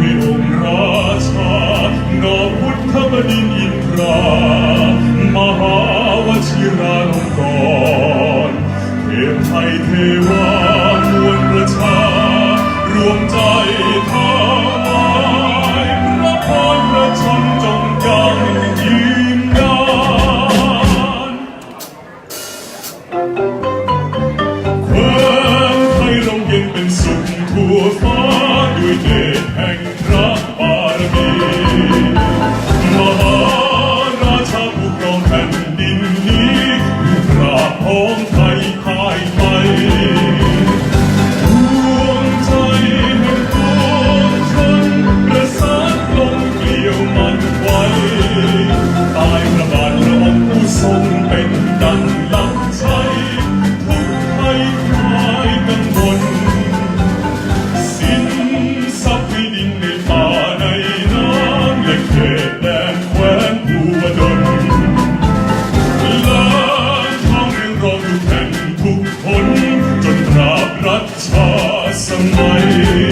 มีองค์ราชานอพุทธบดินอินทรามหาวชิราลงกรเทพไทยเทวามวลประชา รวมใจทาวายพระพรพระชนจงยังยืนยานความไทยลงเย็นเป็นสุขทั่วฟ้าด้วยเดช Gott, was am